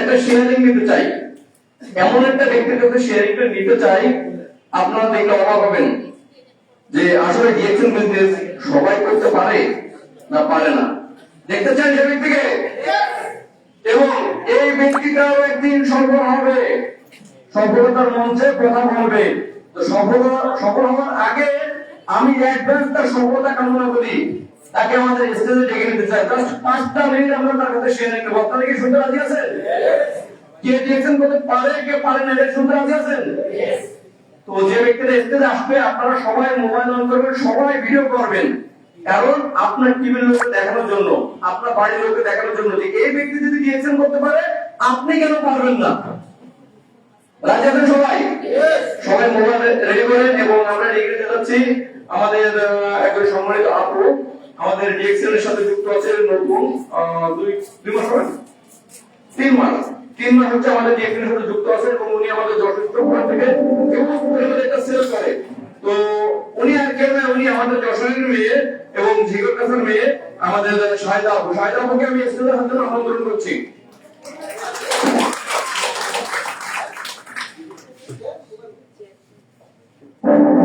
একটা শেয়ারিং নিতে চাই। এমন একটা ব্যক্তির কাছে শেয়ারিংটা নিতে চাই, আপনারা দেখলে অবাক হবেন যে আসলে ডিএকশন বিজনেস সবাই করতে পারে না পারে না। দেখতে চান সে ব্যক্তিকে? এবং এই ব্যক্তিটাও একদিন সফল হবে। সফলতার মঞ্চে কথা বলবে। সফল সফল হওয়ার আগে আমি অ্যাডভান্স তার সফলতা কামনা করি। তাকে আমাদের স্টেজে ডেকে নিতে চাই। পাঁচটা মিনিট আমরা তার কাছে শেয়ার নিতে আপনারা কি শুনতে রাজি আছেন? কে ডিরেকশন করতে পারে কে পারে না এটা শুনতে রাজি আছেন? তো যে ব্যক্তিরা স্টেজে আসবে আপনারা সবাই মোবাইল অন করবেন সবাই ভিডিও করবেন। কারণ আপনার টিমের লোককে দেখানোর জন্য আপনার বাড়ির লোককে দেখানোর জন্য যে এই ব্যক্তি যদি ডিরেকশন করতে পারে আপনি কেন পারবেন না? রাজি আছেন সবাই? সবাই মোবাইল রেডি করেন এবং আমরা রেখে যাচ্ছি আমাদের একজন সম্মানিত আপু। আমাদের ডিএক্সএল এর সাথে যুক্ত আছে নতুন দুই দুই মাস হয়? তিন মাস। তিন মাস হচ্ছে আমাদের ডিএক্সএল এর সাথে যুক্ত আছে এবং উনি আমাদের যথেষ্ট ওখান থেকে একটা সেল করে। তো উনি আর কেউ না, উনি আমাদের যশোরের মেয়ে এবং ঝিগর কাছের মেয়ে। আমাদের শাহিদা আপু শাহিদা আপুকে আমি স্টেজের হাতে আমন্ত্রণ করছি। তো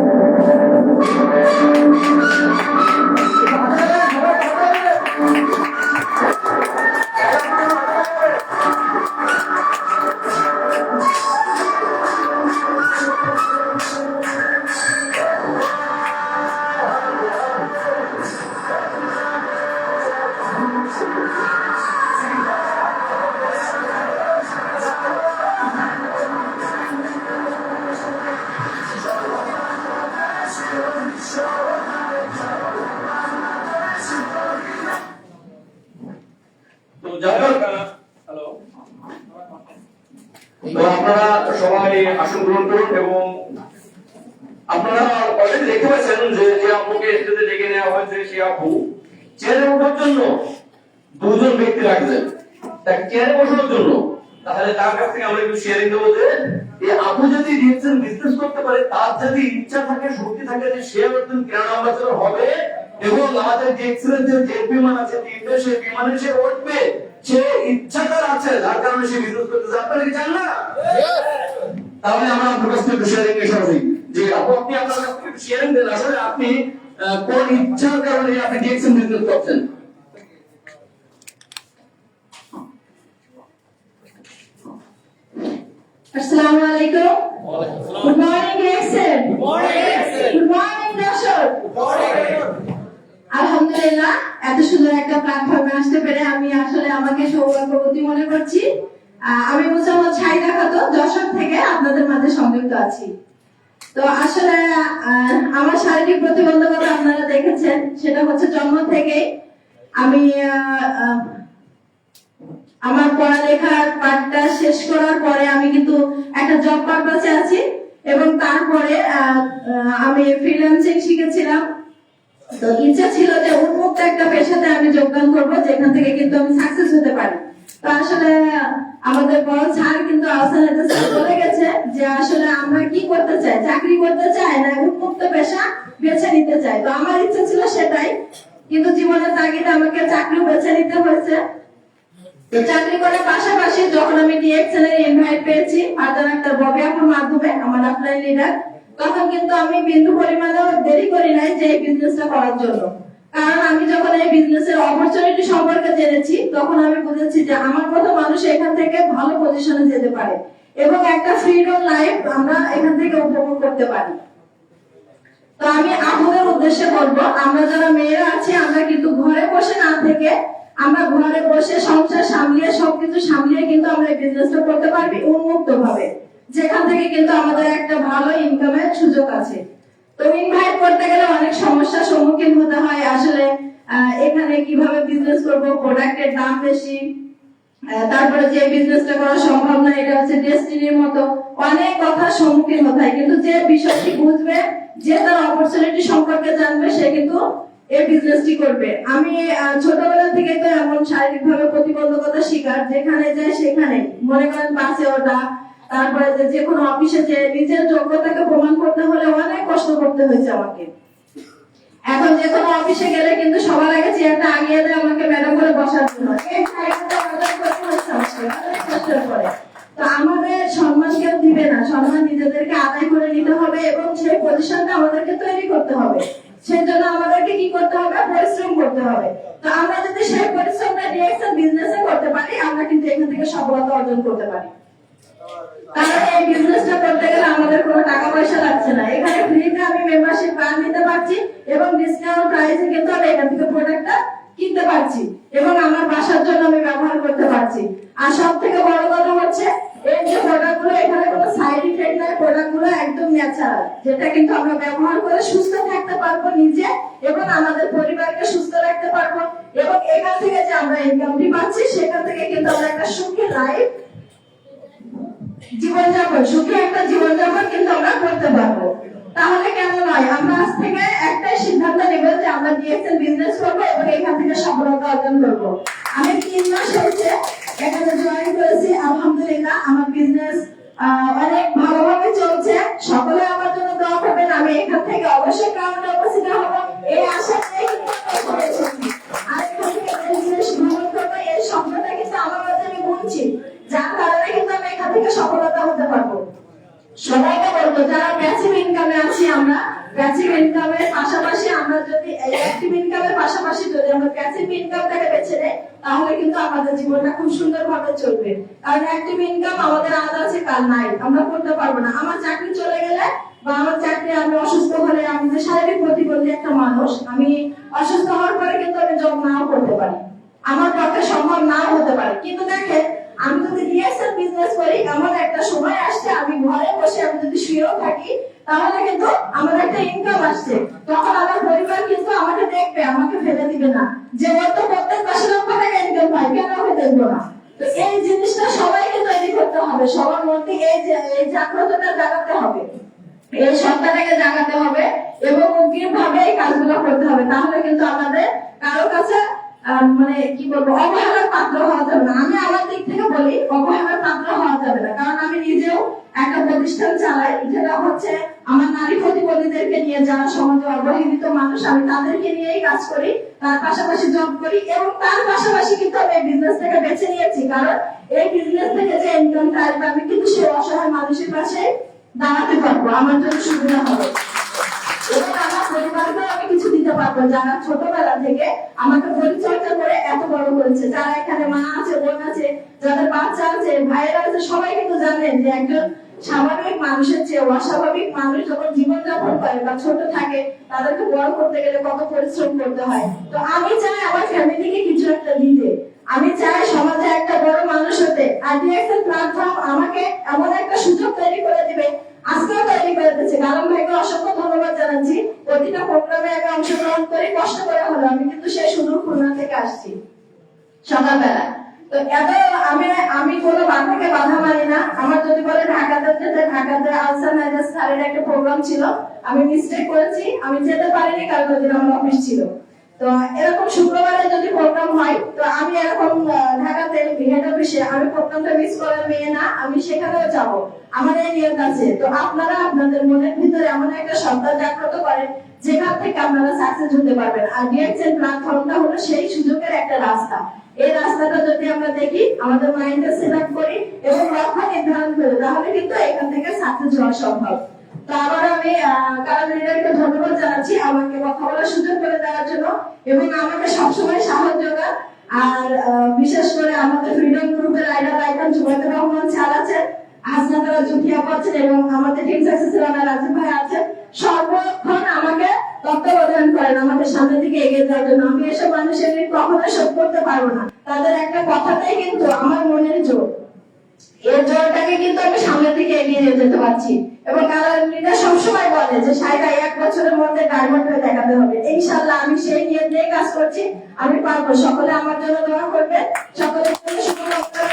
করুন এবং আপনারা অলরেডি দেখতে পাচ্ছেন যে যে আপুকে স্টেজে ডেকে নেওয়া হয়েছে সেই আপু চেয়ারে ওঠার জন্য দুজন ব্যক্তি রাখছেন তাকে চেয়ারে বসানোর জন্য। তাহলে তার কাছ থেকে আমরা একটু শেয়ারিং দেবো যে, এই আপু যদি রিয়েকশন বিজনেস করতে পারে, তার যদি ইচ্ছা থাকে, শক্তি থাকে যে সে একজন কেরান অ্যাম্বাসেডর হবে এবং আমাদের যে এক্সেলেন্ট যে বিমান আছে তিনটে সে বিমানে সে উঠবে, সে ইচ্ছা তার আছে, যার কারণে সে বিজনেস করতে আপনারা কি চান না? তাহলে আমরা থেকে শেয়ারিং এসে আসি যে আপু আপনি আপনার কাছ থেকে শেয়ারিং দেন আসলে আপনি কোন ইচ্ছার কারণে আপনি ডিএক্সএন বিজনেস করছেন? আসসালামু আলাইকুম। Good morning Excel good morning দর্শক আলহামদুলিল্লাহ এত সুন্দর একটা প্ল্যাটফর্মে আসতে পেরে আমি আসলে আমাকে সৌভাগ্যবতী মনে করছি। আমি মোসাম্মদ ছাইদা খাতুন যশোর থেকে আপনাদের মাঝে সংযুক্ত আছি। তো আসলে আমার শারীরিক প্রতিবন্ধকতা আপনারা দেখেছেন, সেটা হচ্ছে জন্ম থেকেই আমি আমার পড়ালেখার পাঠটা শেষ করার পরে আমি কিন্তু একটা জব পারপাসে আছি এবং তারপরে আমি ফ্রিল্যান্সিং শিখেছিলাম। তো ইচ্ছা ছিল যে উন্মুক্ত একটা পেশাতে আমি যোগদান করব, যেখান থেকে কিন্তু আমি সাকসেস হতে পারি। আসলে আমাদের বড় স্যার কিন্তু স্যার বলে গেছে যে আসলে আমরা কি করতে চাই? চাকরি করতে চাই না উন্মুক্ত পেশা বেছে নিতে চাই? তো আমার ইচ্ছা ছিল সেটাই, কিন্তু জীবনের তাগিদে আমাকে চাকরি বেছে নিতে হয়েছে। চাকরি করার পাশাপাশি যখন আমি ডিএক্সএল ইনভাইট পেয়েছি, আদার একটা ববি আপুর মাধ্যমে, আমার অফলাইন লিডার তখন কিন্তু আমি বিন্দু পরিমাণেও দেরি করি নাই যে এই বিজনেসটা করার জন্য। কারণ আমি যখন এই বিজনেসের অপরচুনিটি সম্পর্কে জেনেছি, তখন আমি বুঝেছি যে আমার মতো মানুষ এখান থেকে ভালো পজিশনে যেতে পারে। এবং একটা ফ্রিডম লাইফ আমরা এখান থেকে উপভোগ করতে পারি। তো আমি আপনাদের উদ্দেশ্যে বলব, আমরা যারা মেয়েরা আছি, আমরা কিন্তু ঘরে বসে না থেকে আমরা ঘরে বসে সংসার সামলিয়ে, সবকিছু সামলিয়ে কিন্তু আমরা এই বিজনেসটা করতে পারবি উন্মুক্ত ভাবে যেখান থেকে কিন্তু আমাদের একটা ভালো ইনকামের সুযোগ আছে। তো ইনভাইট করতে গেলে অনেক সমস্যার সম্মুখীন হতে হয়। আসলে এখানে কীভাবে বিজনেস করব প্রোডাক্টের দাম বেশি তারপরে যে বিজনেসটা করা সম্ভব না, এটা হচ্ছে ডেস্টিনির মতো। অনেক কথার সম্মুখীন হতে হয়, কিন্তু যে বিষয়টি বুঝবে, যে তার অপরচুনিটি সম্পর্কে জানবে, সে কিন্তু এই বিজনেসটি করবে। আমি ছোটবেলা থেকে তো এমন শারীরিক ভাবে প্রতিবন্ধকতা শিকার, যেখানে যায় সেখানে। মনে করেন বাসে ওঠা তারপরে যে কোনো অফিসে যে নিজের যোগ্যতাকে প্রমাণ করতে হলে অনেক কষ্ট করতে হয়েছে আমাকে। এখন যে কোনো অফিসে গেলে কিন্তু সবার আগে চেয়ারটা আগিয়ে দেয় আমাকে ম্যাডাম করে বসার জন্য। তো আমাদের সম্মান কেউ দিবে না, সম্মান নিজেদেরকে আদায় করে নিতে হবে এবং সেই পজিশনটা আমাদেরকে তৈরি করতে হবে সেই জন্য আমাদেরকে কি করতে হবে? পরিশ্রম করতে হবে। তো আমরা যদি সেই পরিশ্রমটা ডিরেকশন বিজনেসে করতে পারি, আমরা কিন্তু এখান থেকে সফলতা অর্জন করতে পারি। কারণ এই বিজনেসটা করতে গেলে আমাদের কোনো টাকা পয়সা লাগছে না। এখানে ফ্রিতে আমি মেম্বারশিপ কার্ড নিতে পারছি এবং ডিসকাউন্ট প্রাইসে কিন্তু আমি এখান থেকে প্রোডাক্টটা কিনতে পারছি এবং আমার বাসার জন্য আমি ব্যবহার করতে পারছি। আর সব থেকে বড় কথা হচ্ছে, এই যে প্রোডাক্ট এখানে কোনো সাইড ইফেক্ট নাই প্রোডাক্ট একদম ন্যাচারাল যেটা কিন্তু আমরা ব্যবহার করে সুস্থ থাকতে পারব নিজে এবং আমাদের পরিবারকে সুস্থ রাখতে পারব। এবং এখান থেকে যে আমরা ইনকামটি পাচ্ছি, সেখান থেকে কিন্তু আমরা একটা সুখী লাইফ জীবনযাপন, সুখী একটা জীবনযাপন কিন্তু আমরা করতে পারব। তাহলে কেন নয়? আমরা আজ থেকে একটাই সিদ্ধান্ত নেব যে আমরা ডিএক্সএল বিজনেস করব এবং এখান থেকে সফলতা অর্জন করব। আমি তিন মাস হয়েছে, এখানে জয়েন করেছি। আলহামদুলিল্লাহ, আমার বিজনেস অনেক ভালোভাবে চলছে। সকলে আমার জন্য দোয়া করবেন। আমি এখান থেকে অবশ্যই কারণে উপস্থিত হব। এই আশা নিয়ে। আর এখান থেকে বিজনেস গ্রহণ করব। এই স্বপ্নটা কিন্তু আমার মাঝে আমি বুনছি। যার এখান থেকে সফলতা হতে পারব। সবাইকে বলব, যারা প্যাসিভ ইনকামে আছি আমরা প্যাসিভ ইনকামের পাশাপাশি আমরা যদি অ্যাক্টিভ ইনকামের পাশাপাশি যদি আমরা প্যাসিভ ইনকামটাকে বেছে নেই, তাহলে কিন্তু আমাদের জীবনটা খুব সুন্দরভাবে চলবে। কারণ অ্যাক্টিভ ইনকাম আমাদের আছে, কাল নাই, আমরা করতে পারব না। আমার চাকরি চলে গেলে বা আমার চাকরি আমি অসুস্থ হলে আমি যে শারীরিক প্রতিবন্ধী একটা মানুষ, আমি অসুস্থ হওয়ার পরে কিন্তু আমি জব নাও করতে পারি। আমার পক্ষে সম্ভব নাও হতে পারে। কিন্তু দেখেন আমি যদি রিয়েক্সেল বিজনেস করি, এমন একটা সময় আসছে, আমি ঘরে বসে আমি যদি শুয়েও থাকি, তাহলে কিন্তু আমার একটা ইনকাম আসছে। তখন আমার পরিবার কিন্তু আমাকে দেখবে, আমাকে ফেলে দিবে না। যে ওর তো প্রত্যেক দশ লক্ষ টাকা ইনকাম পাই কেন আমি দেখব না? তো এই জিনিসটা সবাইকে তৈরি করতে হবে। সবার মধ্যে এই এই জাগ্রতটা জাগাতে হবে। এই সত্তাটাকে জাগাতে হবে এবং অগ্রিম ভাবে এই কাজগুলো করতে হবে। তাহলে কিন্তু আমাদের কারও কাছে আহ, মানে কি বলব, অবহেলার পাত্র হওয়া যাবে না। আমি আমার দিক থেকে বলি, অবহেলার পাত্র হওয়া যাবে না। কারণ আমি নিজেও একটা প্রতিষ্ঠান চালাই, যেটা হচ্ছে আমার নারী প্রতিবন্ধীদেরকে নিয়ে যারা সমাজে অবহেলিত মানুষ, আমি তাদেরকে নিয়েই কাজ করি, তার পাশাপাশি জব করি এবং তার পাশাপাশি কিন্তু আমি এই বিজনেসটাকে বেছে নিয়েছি। কারণ এই বিজনেস থেকে যে ইনকামটা আসবে আমি কিন্তু সেই অসহায় মানুষের পাশে দাঁড়াতে পারব। আমার জন্য সুবিধা হবে। আমি অস্বাভাবিক মানুষ যখন করে বা ছোট থাকে, তাদেরকে বড় করতে গেলে কত পরিশ্রম করতে হয়। তো আমি চাই আমার ফ্যামিলিকে কিছু একটা দিতে। আমি চাই সমাজে একটা বড় মানুষ হতে। আর ডিএক্সএল প্ল্যাটফর্ম আমাকে এমন একটা সুযোগ তৈরি করে দিবে আজকেও তৈরি দিচ্ছে ভাইকে অসংখ্য ধন্যবাদ জানাচ্ছি। প্রতিটা প্রোগ্রামে আমি অংশগ্রহণ করে কষ্ট করে হলো। আমি কিন্তু সেই সুদূর খুলনা থেকে আসছি সকালবেলা। তো এত আমি আমি কোনো বাধাকে বাধা মানি না। আমার যদি বলে ঢাকাতে যেতে ঢাকাতে আলসার একটা প্রোগ্রাম ছিল। আমি মিস্টেক করেছি। আমি যেতে পারিনি কারণ ওই আমার অফিস ছিল। তো এরকম শুক্রবারে যদি প্রোগ্রাম হয়, তো আমি এরকম ঢাকাতে হেড অফিসে আমি প্রোগ্রামটা মিস করার মেয়ে না, আমি সেখানেও যাব। আমার এই নিয়ত আছে। তো আপনারা আপনাদের মনের ভিতরে এমন একটা সত্তা জাগ্রত করেন, যেখান থেকে আপনারা সাকসেস হতে পারবেন। আর ডিএক্সএল প্ল্যাটফর্মটা হলো সেই সুযোগের একটা রাস্তা। এই রাস্তাটা যদি আমরা দেখি, আমাদের মাইন্ডে সেট আপ করি এবং লক্ষ্য নির্ধারণ করি, তাহলে কিন্তু এখান থেকে সাকসেস হওয়া সম্ভব। তো আমি কারণ ধন্যবাদ জানাচ্ছি আমাকে কথা বলার সুযোগ করে দেওয়ার জন্য এবং আমাকে সবসময় সাহস যোগান আর বিশেষ করে আমাদের ফ্রিডম গ্রুপের রাজীব ভাই সর্বক্ষণ আমাকে তত্ত্বাবধান করেন, আমাদের সামনের দিকে এগিয়ে যাওয়ার জন্য। আমি এসব মানুষের ঋণ কখনোই শোধ করতে পারব না। তাদের একটা কথাতেই কিন্তু আমার মনের জোর। এর জোরটাকে কিন্তু আমি সামনের দিকে এগিয়ে নিয়ে যেতে পারছি। এবং আলমীরা সবসময় বলে যে সাইরা এক বছরের মধ্যে ডায়মন্ড হয়ে দেখাতে হবে। ইনশাল্লাহ আমি সেই নিয়ে নিয়ে কাজ করছি, আমি পারব। সকলে আমার জন্য দোয়া করবে সকলের জন্য শুভকামনা